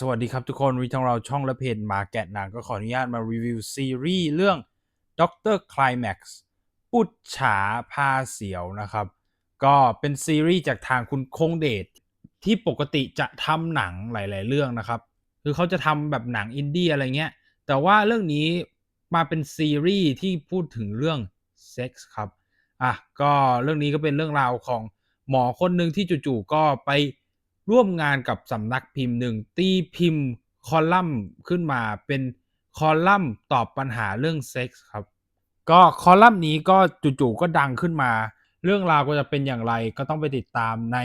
สวัสดีครับทุกคนวิทางเราช่องและเพจหมาแกะหนังก็ขออนุญาตมารีวิวซีรีส์เรื่อง Doctor Climax ปุจฉาพาเสียวนะครับ ก็เป็นซีรีส์จากทางคุณคงเดชที่ปกติจะทำหนังหลาย ๆ เรื่องนะครับ คือเขาจะทำแบบหนังอินดี้อะไรเงี้ย แต่ว่าเรื่องนี้มาเป็นซีรีส์ที่พูดถึงเรื่องเซ็กส์ครับอะก็เรื่องนี้ก็เป็นเรื่องราวของหมอคนหนึ่งที่จู่ๆก็ไป ร่วมงานกับสำนักพิมพ์หนึ่งตีพิมพ์คอลัมน์ขึ้นมาเป็นคอลัมน์ตอบปัญหาเรื่องเซ็กส์ครับ ก็คอลัมน์นี้ก็จู่ๆก็ดังขึ้นมา เรื่องราวก็จะเป็นอย่างไรก็ต้องไปติดตามใน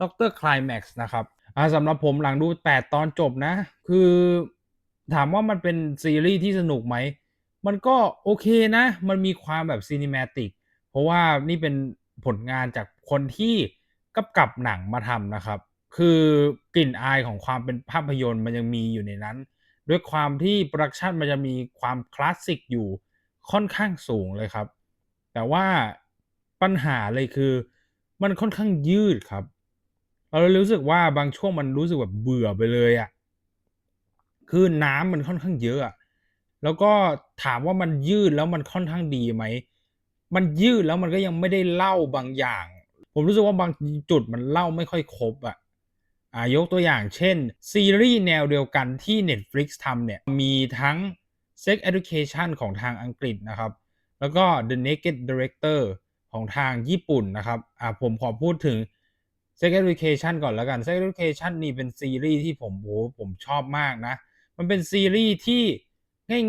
ดรคลายแม็กซ์นะครับอ่าสำหรับผมหลังดู 8 ตอนจบนะ คือถามว่ามันเป็นซีรีส์ที่สนุกไหม มันก็โอเคนะ มันมีความแบบซีนิมติก เพราะว่านี่เป็นผลงานจากคนที่ กำกับหนังมาทำนะครับ คือกลิ่นอายของความเป็นภาพยนตร์มันยังมีอยู่ในนั้น ด้วยความที่โปรดักชันมันจะมีความคลาสสิกอยู่ค่อนข้างสูงเลยครับ แต่ว่าปัญหาเลยคือ มันค่อนข้างยืดครับ เราเลยรู้สึกว่าบางช่วงมันรู้สึกแบบเบื่อไปเลยอะ่ะคือน้ำมันค่อนข้างเยอะ แล้วก็ถามว่ามันยืดแล้วมันค่อนข้างดีไหม มันยืดแล้วมันก็ยังไม่ได้เล่าบางอย่าง ผมรู้สึกว่าบางจุดมันเล่าไม่ค่อยครบอะอ่ายกตัวอย่างเช่น ซีรีส์แนวเดียวกันที่ Netflix ทำเนี่ย มีทั้ง Sex Education ของทางอังกฤษนะครับ แล้วก็ The Naked Director ของทางญี่ปุ่นนะครับอ่าผมขอพูดถึง Sex Education ก่อนแล้วกัน Sex Education นี่เป็นซีรีส์ที่ผมโอ้ผมชอบมากนะ มันเป็นซีรีส์ที่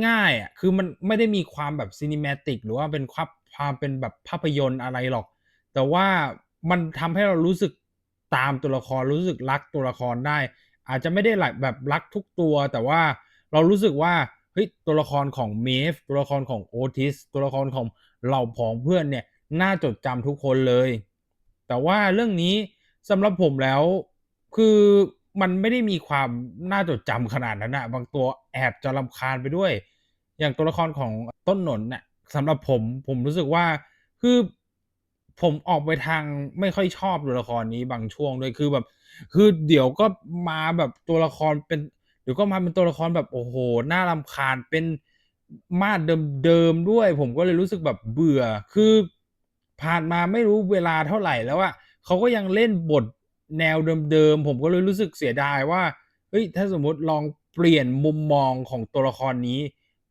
ง่ายๆอะคือมันไม่ได้มีความแบบซีนิเมติกหรือว่าเป็นความความเป็นแบบภาพยนตร์อะไรหรอก แต่ว่า มันทำให้เรารู้สึกตามตัวละครรู้สึกรักตัวละครได้ อาจจะไม่ได้หลแบบรักทุกตัว แต่ว่าเรารู้สึกว่าเฮ้ยตัวละครของเมฟตัวละครของโอทิสตัวละครของเหล่าผองเพื่อนเนี่ยน่าจดจำทุกคนเลย แต่ว่าเรื่องนี้สำหรับผมแล้วคือมันไม่ได้มีความน่าจดจำขนาดนั้นนะบางตัวแอบจะรำคาญไปด้วย อย่างตัวละครของต้นหนนเนี่ยสำหรับผมผมรู้สึกว่าคือ ผมออกไปทางไม่ค่อยชอบตัวละครนี้บางช่วงด้วยคือแบบ คือเดี๋ยวก็มาแบบตัวละครเป็นเดี๋ยวก็มาเป็นตัวละครแบบโอ้โหน่ารำคาญเป็นมาดเดิมๆด้วย ผมก็เลยรู้สึกแบบเบื่อ คือผ่านมาไม่รู้เวลาเท่าไหร่แล้วอะเขาก็ยังเล่นบทแนวเดิมๆผมก็เลยรู้สึกเสียดายว่าเฮ้ยถ้าสมมติลองเปลี่ยนมุมมองของตัวละครนี้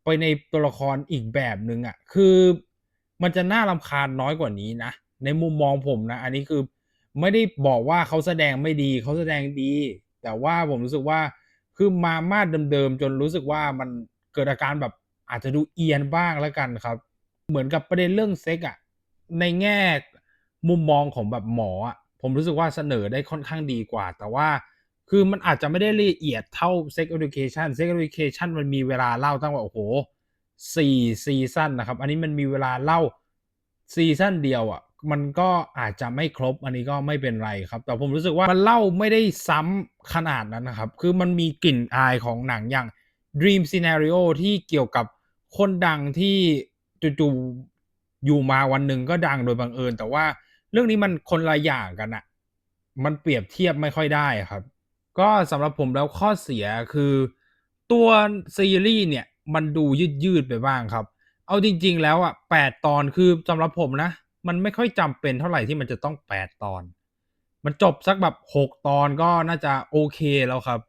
ไปในตัวละครอีกแบบหนึ่งอะคือมันจะน่ารำคาญน้อยกว่านี้นะ ในมุมมองผมนะ อันนี้คือไม่ได้บอกว่าเขาแสดงไม่ดีเขาแสดงดี แต่ว่าผมรู้สึกว่าคือมามาดเดิมๆจนรู้สึกว่ามันเกิดอาการแบบอาจจะดูเอียนบ้างแล้วกันครับ เหมือนกับประเด็นเรื่องเซ็กอะในแง่มุมมองของแบบหมออะผมรู้สึกว่าเสนอได้ค่อนข้างดีกว่า แต่ว่าคือมันอาจจะไม่ได้ละเอียดเท่า Sex Education Sex Education มันมีเวลาเล่าตั้งว่า โอ้โหสี่ซีซั่นนะครับ อันนี้มันมีเวลาเล่าซีซั่นเดียวอะ่ะ มันก็อาจจะไม่ครบอันนี้ก็ไม่เป็นไรครับ แต่ผมรู้สึกว่ามันเล่าไม่ได้ซ้ำขนาดนั้นนะครับ คือมันมีกลิ่นอายของหนังอย่าง Dream Scenario ที่เกี่ยวกับคนดังที่จู่ๆอยู่มาวันหนึ่งก็ดังโดยบังเอิญ แต่ว่าเรื่องนี้มันคนละอย่างกันอะมันเปรียบเทียบไม่ค่อยได้ครับ ก็สำหรับผมแล้วข้อเสียคือ ตัวซีรีส์เนี่ยมันดูยืดยืดไปบ้างครับ เอาจริง ๆ แล้วอะแปดตอนคือสำหรับผมนะ มันไม่ค่อยจำเป็นเท่าไหร่ที่มันจะต้องแปดตอน มันจบสักแบบหกตอนก็น่าจะโอเคแล้วครับ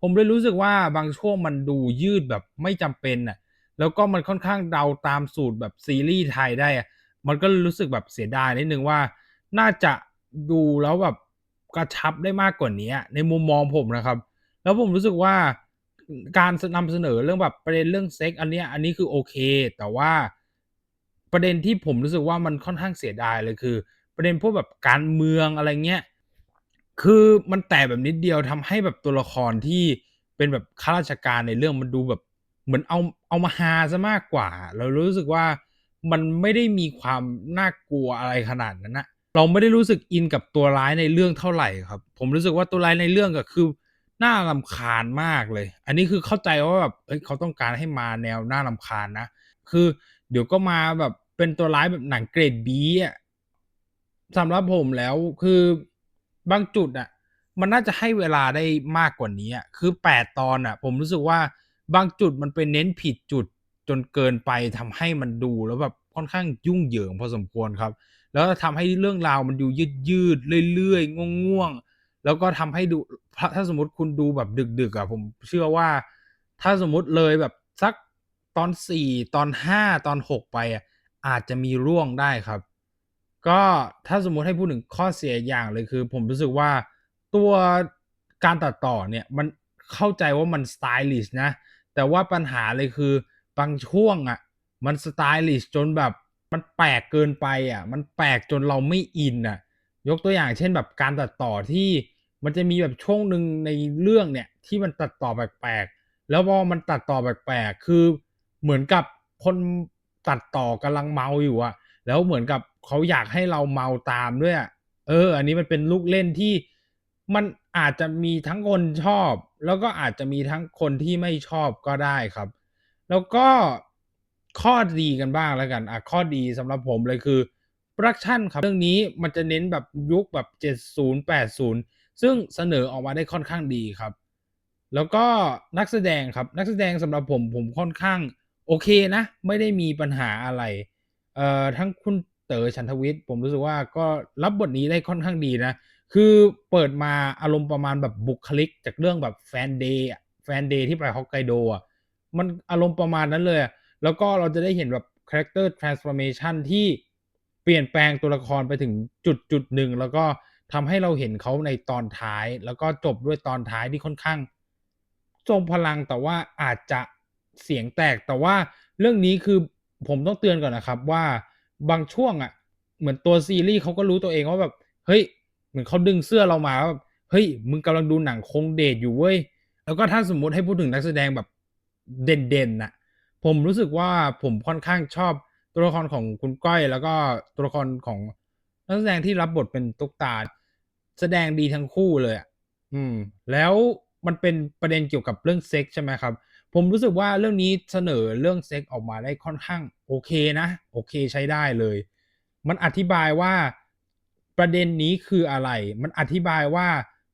ผมเลยรู้สึกว่าบางช่วงมันดูยืดแบบไม่จำเป็นอะแล้วก็มันค่อนข้างเดาตามสูตรแบบซีรีส์ไทยได้อะมันก็รู้สึกแบบเสียดายนิดนึงว่า น่าจะดูแล้วแบบกระชับได้มากกว่านี้ในมุมมองผมนะครับ แล้วผมรู้สึกว่าการนำเสนอเรื่องแบบประเด็นเรื่องเซ็กอันนี้อันนี้คือโอเค แต่ว่า ประเด็นที่ผมรู้สึกว่ามันค่อนข้างเสียดายเลยคือ ประเด็นพวกแบบการเมืองอะไรเงี้ยคือมันแต่แบบนิดเดียวทำให้แบบตัวละครที่เป็นแบบข้าราชการในเรื่องมันดูแบบเหมือนเอาเอามาฮาซะมากกว่า เรารู้สึกว่ามันไม่ได้มีความน่ากลัวอะไรขนาดนั้นนะเราไม่ได้รู้สึกอินกับตัวร้ายในเรื่องเท่าไหร่ครับ ผมรู้สึกว่าตัวร้ายในเรื่องก็คือน่ารำคาญมากเลย อันนี้คือเข้าใจว่าแบบเอ้ยเขาต้องการให้มาแนวน่ารำคาญนะ คือเดี๋ยวก็มาแบบ เป็นตัวร้ายแบบหนังเกรดบีอะสำหรับผมแล้วคือบางจุดอะ มันน่าจะให้เวลาได้มากกว่านี้อะคือ8ตอนน่ะ ผมรู้สึกว่าบางจุดมันไปเน้นผิดจุดจนเกินไปทำให้มันดูแล้วแบบค่อนข้างยุ่งเหยิงพอสมควรครับ แล้วทำให้เรื่องราวมันดูยืดๆเรื่อยๆง่วงๆแล้วก็ทำให้ดูถ้าสมมติคุณดูแบบดึกๆอะผมเชื่อว่า ถ้าสมมติเลยแบบสักตอน4ตอน5ตอน6ไปอะ อาจจะมีร่วงได้ครับ ก็ถ้าสมมุติให้พูดถึงข้อเสียอย่างเลยคือ ผมรู้สึกว่าตัวการตัดต่อเนี่ยมันเข้าใจว่ามัน stylish นะ แต่ว่าปัญหาเลยคือบางช่วงอะมัน stylish จนแบบมันแปลกเกินไปอะมันแปลกจนเราไม่อินน่ะยกตัวอย่างเช่นแบบการตัดต่อที่มันจะมีแบบช่วงหนึ่งในเรื่องเนี่ยที่มันตัดต่อแปลกๆแล้วพอมันตัดต่อแปลกๆคือเหมือนกับคน ตัดต่อกำลังเมาอยู่อะแล้วเหมือนกับเขาอยากให้เราเมาตามด้วยอะเออ อันนี้มันเป็นลูกเล่นที่มันอาจจะมีทั้งคนชอบ แล้วก็อาจจะมีทั้งคนที่ไม่ชอบก็ได้ครับ แล้วก็ข้อดีกันบ้างแล้วกันอะข้อดีสำหรับผมเลยคือโพรดักชันครับ เรื่องนี้มันจะเน้นแบบยุคแบบ 70 80 ซึ่งเสนอออกมาได้ค่อนข้างดีครับ แล้วก็นักแสดงครับนักแสดงสำหรับผมผมค่อนข้าง โอเคนะ ไม่ได้มีปัญหาอะไร เอ่อทั้งคุณเต๋อฉันทวิทย์ผมรู้สึกว่าก็รับบทนี้ได้ค่อนข้างดีนะ คือเปิดมาอารมณ์ประมาณแบบบุคลิก จากเรื่องแบบ Fan Day อะ Fan Day ที่ไป Hokkaido อะมันอารมณ์ประมาณนั้นเลยแล้วก็เราจะได้เห็นแบบ Character Transformation ที่เปลี่ยนแปลงตัวละครไปถึงจุดๆหนึ่งแล้วก็ทำให้เราเห็นเขาในตอนท้าย แล้วก็จบด้วยตอนท้ายที่ค่อนข้างทรงพลังแต่ว่าอาจจะ เสียงแตก แต่ว่าเรื่องนี้คือผมต้องเตือนก่อนนะครับ ว่าบางช่วงอะเหมือนตัวซีรีส์เขาก็รู้ตัวเองว่าแบบเฮ้ย เหมือนเขาดึงเสื้อเรามาว่าแบบเฮ้ยมึงกำลังดูหนังคงเดตอยู่เว้ยแล้วก็ถ้าสมมุติให้พูดถึงนักแสดงแบบเด่นๆน่ะ ผมรู้สึกว่าผมค่อนข้างชอบตัวละครของคุณก้อย แล้วก็ตัวละครของนักแสดงที่รับบทเป็นตุ๊กตาแสดงดีทั้งคู่เลยอะอืม แล้วมันเป็นประเด็นเกี่ยวกับเรื่องเซ็กส์ใช่ไหมครับ ผมรู้สึกว่าเรื่องนี้เสนอเรื่องเซ็กส์ออกมาได้ค่อนข้างโอเคนะโอเคใช้ได้เลย มันอธิบายว่าประเด็นนี้คืออะไร มันอธิบายว่า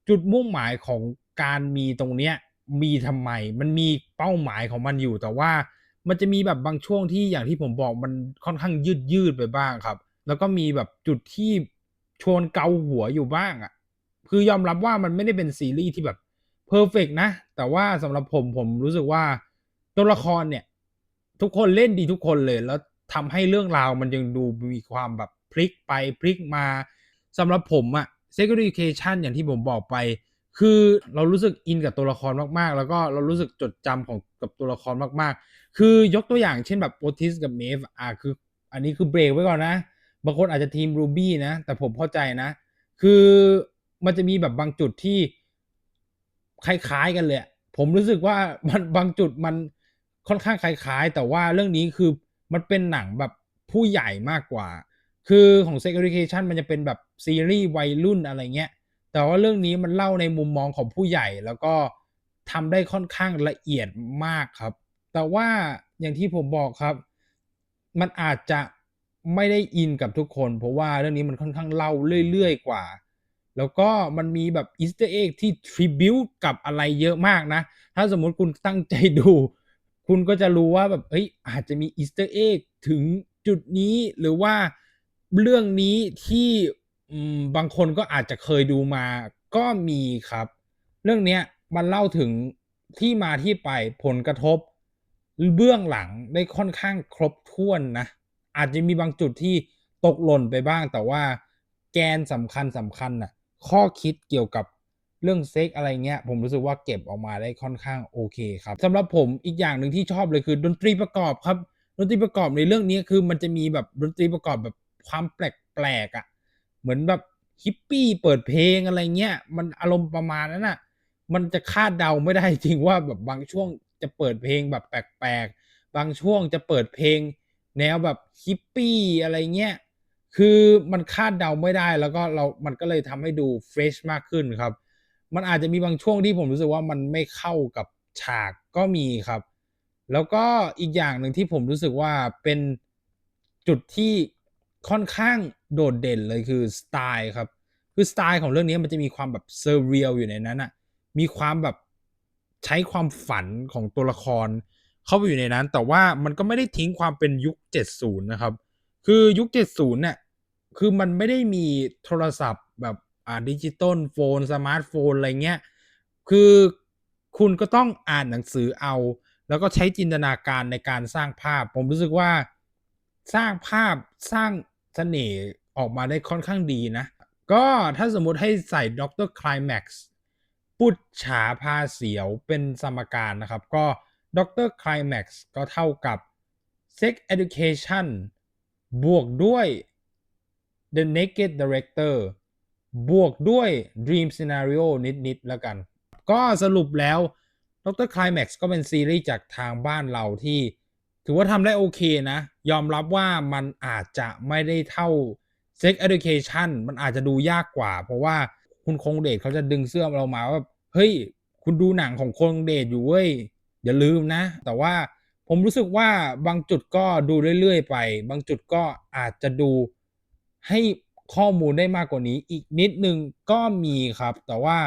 จุดมุ่งหมายของการมีตรงเนี้ยมีทำไม มันมีเป้าหมายของมันอยู่แต่ว่ามันจะมีแบบบางช่วงที่อย่างที่ผมบอกมันค่อนข้างยืดๆไปบ้างครับ แล้วก็มีแบบจุดที่ชวนเกาหัวอยู่บ้างอะคือยอมรับว่ามันไม่ได้เป็นซีรีส์ที่แบบ เพอร์เฟกต์นะ แต่ว่าสำหรับผมผมรู้สึกว่าตัวละครเนี่ย ทุกคนเล่นดีทุกคนเลย แล้วทำให้เรื่องราวมันยังดูมีความแบบพลิกไปพลิกมาสำหรับผมอะ Sex Education อย่างที่ผมบอกไป คือเรารู้สึกอินกับตัวละครมากๆ แล้วก็เรารู้สึกจดจำของกับตัวละครมากๆ คือยกตัวอย่างเช่นแบบ Otis กับ Maeve อ่าคืออันนี้คือเบรกไว้ก่อนนะ บางคนอาจจะทีม Ruby นะ แต่ผมเข้าใจนะ คือมันจะมีแบบบางจุดที่ คล้ายๆกันเลยผมรู้สึกว่ามันบางจุดมันค่อนข้างคล้ายๆ แต่ว่าเรื่องนี้คือมันเป็นหนังแบบผู้ใหญ่มากกว่า คือของ Sex Education มันจะเป็นแบบซีรีส์วัยรุ่นอะไรเงี้ย แต่ว่าเรื่องนี้มันเล่าในมุมมองของผู้ใหญ่แล้วก็ทำได้ค่อนข้างละเอียดมากครับ แต่ว่าอย่างที่ผมบอกครับ มันอาจจะไม่ได้อินกับทุกคน เพราะว่าเรื่องนี้มันค่อนข้างเล่าเรื่อยๆกว่า แล้วก็มันมีแบบ Easter egg ที่ tribute กับอะไรเยอะมากนะ ถ้าสมมุติคุณตั้งใจดู คุณก็จะรู้ว่าแบบเฮ้ยอาจจะมี Easter egg ถึงจุดนี้หรือว่าเรื่องนี้ที่บางคนก็อาจจะเคยดูมาก็มีครับ เรื่องเนี้ยมันเล่าถึงที่มาที่ไปผลกระทบ เบื้องหลังได้ค่อนข้างครบถ้วนนะ อาจจะมีบางจุดที่ตกหล่นไปบ้างแต่ว่าแกนสำคัญๆน่ะ ข้อคิดเกี่ยวกับเรื่องเซ็กอะไรเงี้ย ผมรู้สึกว่าเก็บออกมาได้ค่อนข้างโอเคครับสำหรับผมอีกอย่างหนึ่งที่ชอบเลยคือดนตรีประกอบครับ ดนตรีประกอบในเรื่องนี้คือมันจะมีแบบดนตรีประกอบแบบความแปลกๆอะเหมือนแบบฮิปปี้เปิดเพลงอะไรเงี้ยมันอารมณ์ประมาณนั้นน่ะมันจะคาดเดาไม่ได้จริงว่าแบบบางช่วงจะเปิดเพลงแบบแปลกๆ บางช่วงจะเปิดเพลง แนวแบบฮิปปี้อะไรเงี้ย คือมันคาดเดาไม่ได้แล้วก็เรามันก็เลยทำให้ดูเฟรชมากขึ้นครับ มันอาจจะมีบางช่วงที่ผมรู้สึกว่ามันไม่เข้ากับฉากก็มีครับ แล้วก็อีกอย่างหนึ่งที่ผมรู้สึกว่าเป็นจุดที่ค่อนข้างโดดเด่นเลยคือสไตล์ครับ คือสไตล์ของเรื่องนี้มันจะมีความแบบเซอร์เรียลอยู่ในนั้นอะมีความแบบใช้ความฝันของตัวละครเข้าไปอยู่ในนั้น แต่ว่ามันก็ไม่ได้ทิ้งความเป็นยุค 70 นะครับ คือยุค70เนี่ยคือมันไม่ได้มีโทรศัพท์แบบอ่าดิจิตอลโฟน สมาร์ทโฟน อะไรเงี้ย คือคุณก็ต้องอ่านหนังสือเอา แล้วก็ใช้จินตนาการในการสร้างภาพ ผมรู้สึกว่าสร้างภาพสร้างเสน่ห์ออกมาได้ค่อนข้างดีนะ ก็ถ้าสมมุติให้ใส่ด็อกเตอร์คลแม็กซ์ปุดฉาพาเสียวเป็นสมการนะครับ ก็ด็อกเตอร์คลแม็กซ์ก็เท่ากับ Sex Education บวกด้วย The Naked Director บวกด้วย Dream Scenario นิดๆแล้วกัน ก็สรุปแล้ว Dr. Climax ก็เป็นซีรีส์จากทางบ้านเราที่ ถือว่าทำได้โอเคนะ ยอมรับว่ามันอาจจะไม่ได้เท่า Sex Education มันอาจจะดูยากกว่า เพราะว่าคุณคงเดชเขาจะดึงเสื้อเรามาว่า เฮ้ย คุณดูหนังของคงเดชอยู่เว้ย อย่าลืมนะ แต่ว่า ผมรู้สึกว่าบางจุดก็ดูเรื่อยๆไป บางจุดก็อาจจะดูให้ข้อมูลได้มากกว่านี้ อีกนิดนึงก็มีครับ แต่ว่า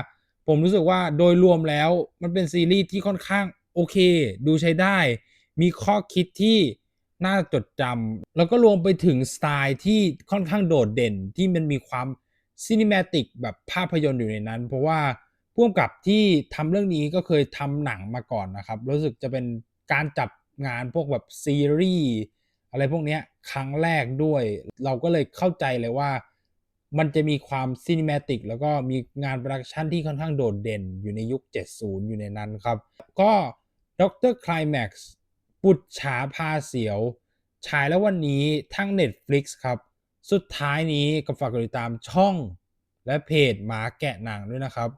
ผมรู้สึกว่าโดยรวมแล้วมันเป็นซีรีส์ที่ค่อนข้างโอเค ดูใช้ได้ มีข้อคิดที่น่าจดจำแล้วก็รวมไปถึงสไตล์ที่ค่อนข้างโดดเด่นที่มันมีความซีนิเมติกแบบภาพยนตร์อยู่ในนั้น เพราะว่าพ่วงกับที่ทำเรื่องนี้ก็เคยทำหนังมาก่อนนะครับ รู้สึกจะเป็นการจับ งานพวกแบบซีรีส์อะไรพวกนี้ครั้งแรกด้วย เราก็เลยเข้าใจเลยว่า มันจะมีความซีนิเมติกแล้วก็มีงานโปรดักชันที่ค่อนข้างโดดเด่นอยู่ในยุค 70 อยู่ในนั้นครับ ก็ด็อกเตอร์คลแม็กซ์ปุดฉาพาเสียวฉายแล้ววันนี้ทั้ง Netflix ครับ สุดท้ายนี้ก็ฝากกดติดตามช่องและเพจหมาแกะหนังด้วยนะครับ